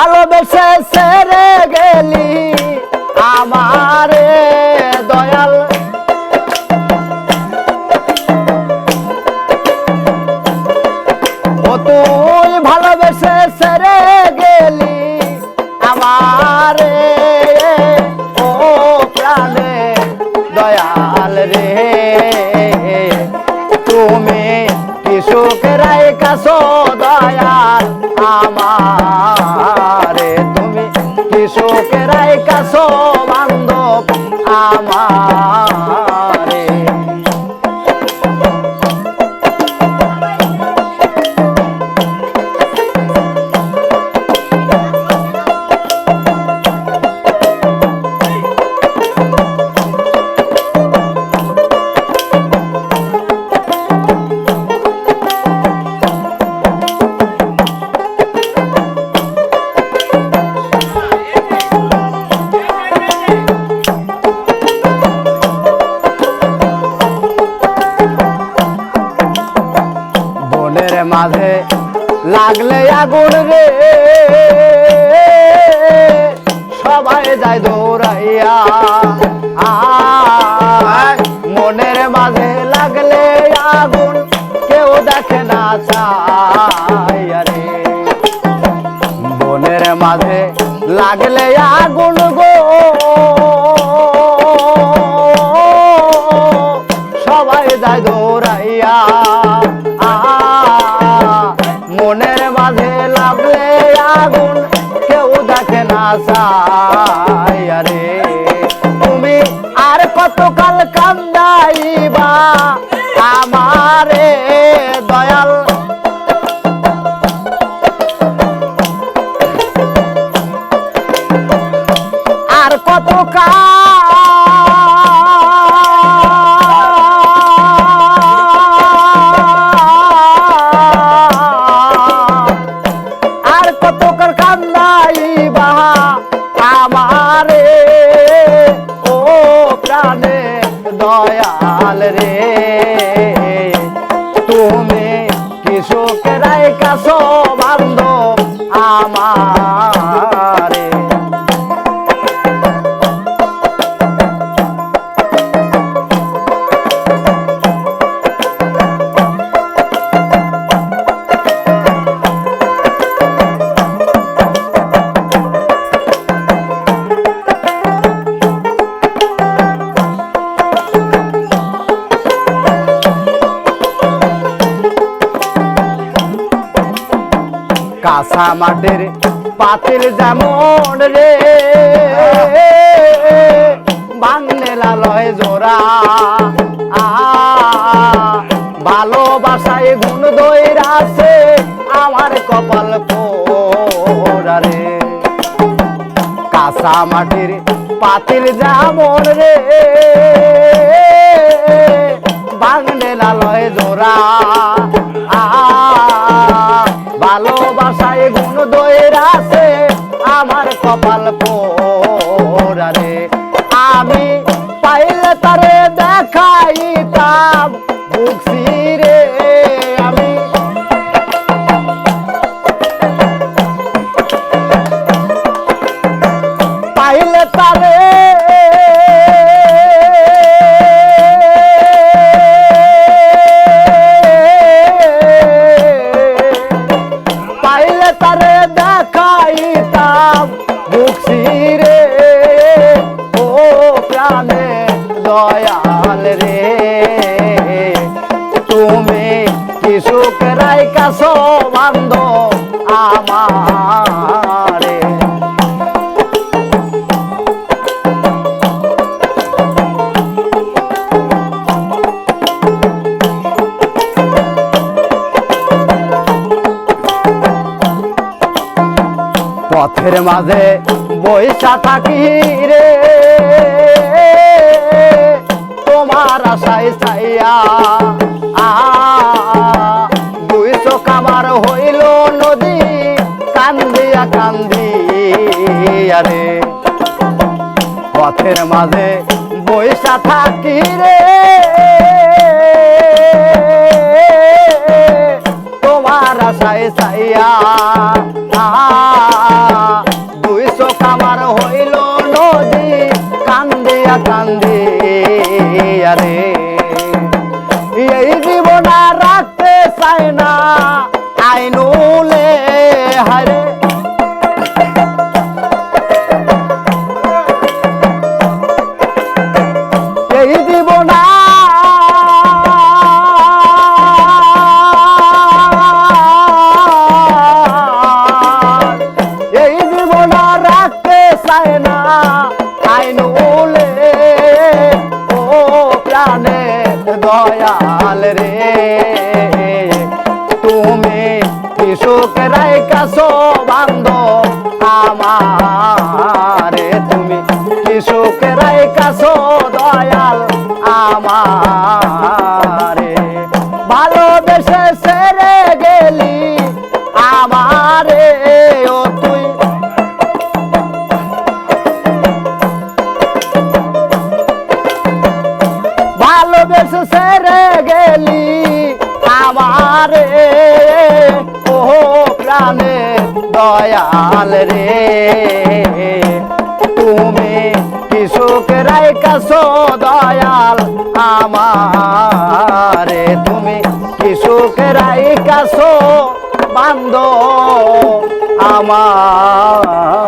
ভালোবেসে সেরে গেলি আমারে দয়াল। ও তুই ভালোবেসে সেরে গেলি আমারে। ও প্রাণে দয়াল রে, তুমি কাছো দয়াল caso আগুন রে। সবাই যায় দৌড়াইয়া। মনের মাঝে লাগলে আগুন কেউ দেখে না চায়। রে বনের মাঝে লাগলে আগুন গো। সবাই যায় দৌড়াইয়া। চায় রে তুমি আর কতকাল কান্দাইবা? আমারে দয়াল। আর কত কাছো বান্ধব আমারে। কাঁচা মাটির পাতিল যেমন রে। বাংলে লালয় জোড়া। ভালোবাসায় গুণ দইরা আছে আমার কপাল রে। কাঁচা মাটির পাতিল যেমন রে। বাংলে লালয় জোড়া। আ, ভালোবাসায় গুণ দয়ের আছে আমার কপাল পোড়ারে আমি পাইলে তারে দেখাইতাম দয়াল রে। তুমি কিশুক রাই কাছো আমারে? পথের মাঝে বৈশা থাকি রে। আশায় ছাইয়া দুই চোখ আমার হইল নদী, কান্দিয়া কান্দিয়া রে। পথের মাঝে বৈশা থাকি রে আরে, এই জীবন আর রাখতে চাই না। আইনুলে হারে এই জীবন এই জীবন রাখতে চায় না। আইনুলে দয়াল রে। তুমি কৃষকের কাছো বান্ধ আমারে দয়াল রে। তুমি কৃষকের কাছো দয়াল আমারে? তুমি কৃষকের কাছো বান্ধ আমারে?